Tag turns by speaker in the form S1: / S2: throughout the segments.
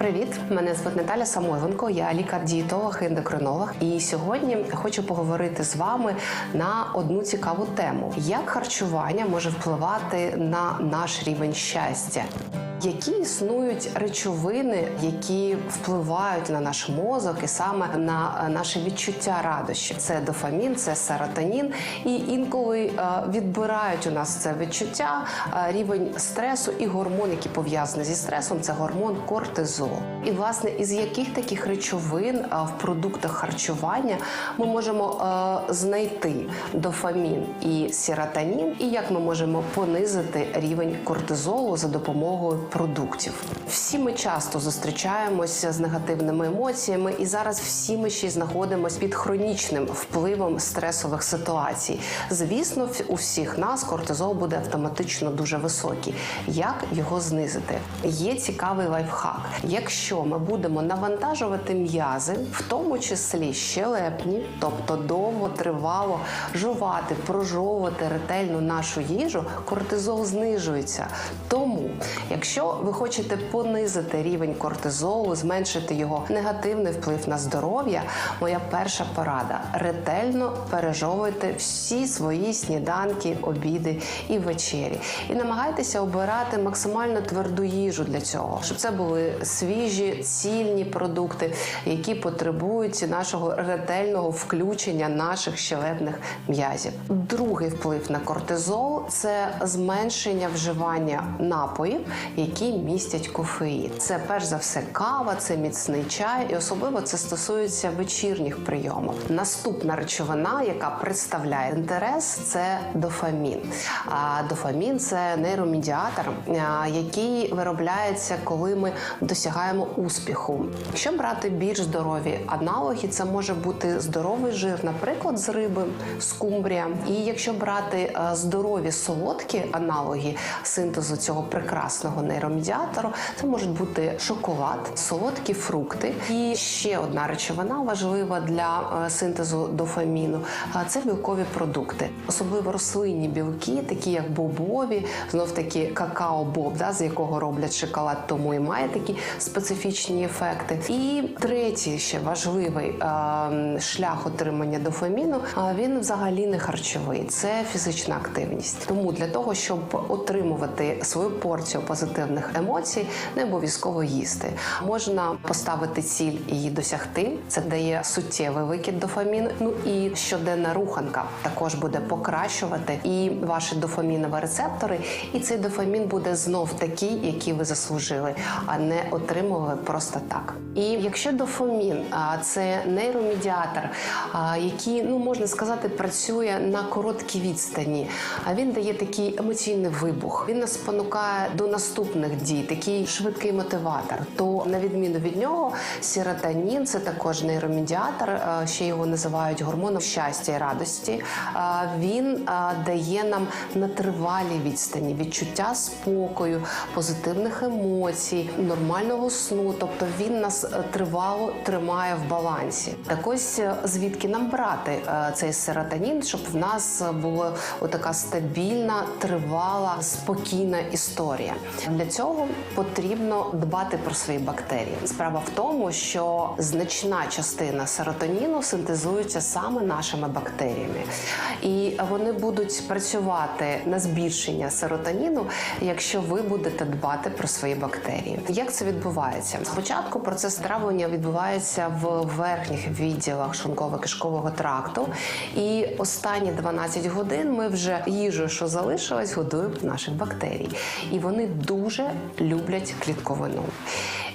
S1: Привіт, мене звуть Наталя Самойленко. Я лікар-дієтолог, ендокринолог. І сьогодні хочу поговорити з вами на одну цікаву тему: як харчування може впливати на наш рівень щастя. Які існують речовини, які впливають на наш мозок і саме на е, наше відчуття радощі? Це дофамін, це серотонін, і інколи е, відбирають у нас це відчуття, е, рівень стресу і гормон, який пов'язаний зі стресом, це гормон кортизол. І власне із яких таких речовин в продуктах харчування ми можемо знайти дофамін і серотонін, і як ми можемо понизити рівень кортизолу за допомогою продуктів. Всі ми часто зустрічаємося з негативними емоціями, і зараз всі ми ще знаходимося під хронічним впливом стресових ситуацій. Звісно, у всіх нас кортизол буде автоматично дуже високий. Як його знизити? Є цікавий лайфхак. Якщо ми будемо навантажувати м'язи, в тому числі щелепні, тобто довго тривало жувати, прожовувати ретельно нашу їжу, кортизол знижується. Тому, якщо ви хочете понизити рівень кортизолу, зменшити його негативний вплив на здоров'я, моя перша порада ретельно пережовуйте всі свої сніданки, обіди і вечері. І намагайтеся обирати максимально тверду їжу для цього, щоб це були свіжі, цільні продукти, які потребують нашого ретельного включення наших щелепних м'язів. Другий вплив на кортизол це зменшення вживання напоїв, які містять кофеїн. Це перш за все кава, це міцний чай, і особливо це стосується вечірніх прийомів. Наступна речовина, яка представляє інтерес, це дофамін. А дофамін це нейромедіатор, який виробляється, коли ми досягаємо успіху. Якщо брати більш здорові аналоги, це може бути здоровий жир, наприклад, з риби, скумбрія. І якщо брати е, здорові солодкі аналоги синтезу цього прекрасного нейромедіатору, це можуть бути шоколад, солодкі фрукти. І ще одна речовина важлива для е, синтезу дофаміну це білкові продукти, особливо рослинні білки, такі як бобові, знов таки какао-боб, да, з якого роблять шоколад, тому і має такі специфічні ефекти. І третій ще важливий е, шлях отримання дофаміну. Він взагалі не харчовий, це фізична активність. Тому для того, щоб отримувати свою порцію позитивних емоцій, не обов'язково їсти. Можна поставити ціль і її досягти. Це дає суттєвий викид дофаміну. Ну і щоденна руханка також буде покращувати і ваші дофамінові рецептори. І цей дофамін буде знов такий, який ви заслужили, а не отримували просто так. І якщо дофамін це нейромедіатор, який ну можна сказати працює на короткій відстані, а він дає такий емоційний вибух. Він нас спонукає до наступних дій, такий швидкий мотиватор. То на відміну від нього, серотонін це також нейромедіатор, ще його називають гормоном щастя і радості. Він дає нам на тривалій відстані відчуття спокою, позитивних емоцій, нормального сну. Тобто він нас е, тривало тримає в балансі. Так ось е, звідки нам брати е, цей серотонін, щоб в нас була така стабільна, тривала, спокійна історія. Для цього потрібно дбати про свої бактерії. Справа в тому, що значна частина серотоніну синтезується саме нашими бактеріями, і вони будуть працювати на збільшення серотоніну, якщо ви будете дбати про свої бактерії. Як це відбувається? Спочатку процес травлення відбувається в верхніх відділах шлунково-кишкового тракту, і останні 12 годин ми вже їжу, що залишилась, годуємо наших бактерій, і вони дуже люблять клітковину.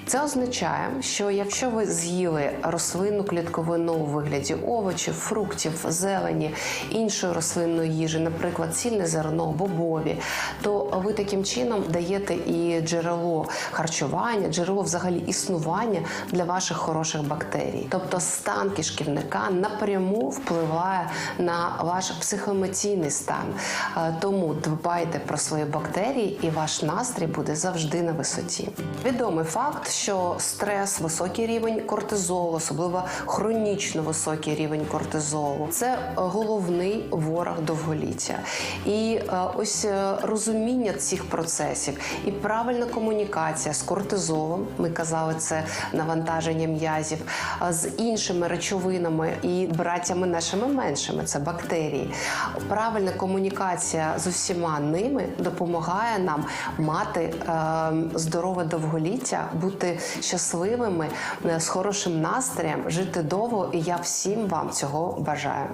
S1: Це означає, що якщо ви з'їли рослинну клітковину у вигляді овочів, фруктів, зелені, іншої рослинної їжі, наприклад, цільне зерно, бобові, то ви таким чином даєте і джерело харчування, джерело взагалі існування для ваших хороших бактерій. Тобто стан кишківника напряму впливає на ваш психоемоційний стан. Е, Тому дбайте про свої бактерії, і ваш настрій буде завжди на висоті. Відомий факт, що стрес, високий рівень кортизолу, особливо хронічно високий рівень кортизолу, це е, головний ворог довголіття. І е, ось е, розуміння цих процесів і правильна комунікація з кортизолом. Ми казали, це навантаження м'язів з іншими речовинами і браттями нашими меншими це бактерії. Правильна комунікація з усіма ними допомагає нам мати е, здорове довголіття, бути щасливими е, з хорошим настроєм, жити довго. І я всім вам цього бажаю.